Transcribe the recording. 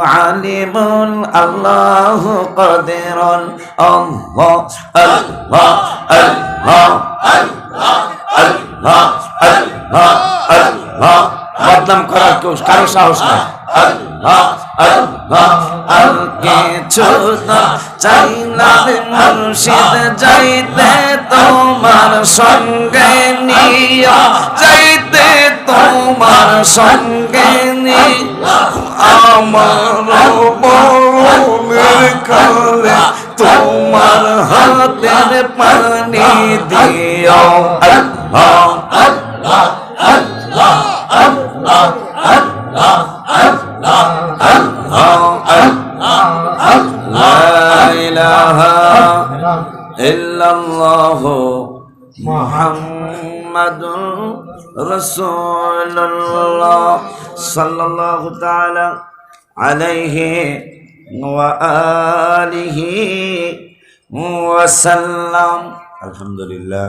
عليم الله قدير الله الله الله الله الله الله বদনাম করার কেউ কারো সাহস নাই আল্লাহ আল্লাহ আর কিছু না চাইলাম মুর্শিদ যাইতে তোমার সঙ্গে নিয়া যাইতে তোমার সঙ্গে নিয়া আমার বলের কালে তোমার হাতের পানি দিও। আল্লাহ আল্লাহ আল্লাহ আল্লাহ আল্লাহ আল্লাহ আল্লাহ আল্লাহ ইলাহা ইল্লাল্লাহু। محمد رسول الله صلى الله تعالى عليه وآله وسلم الحمد لله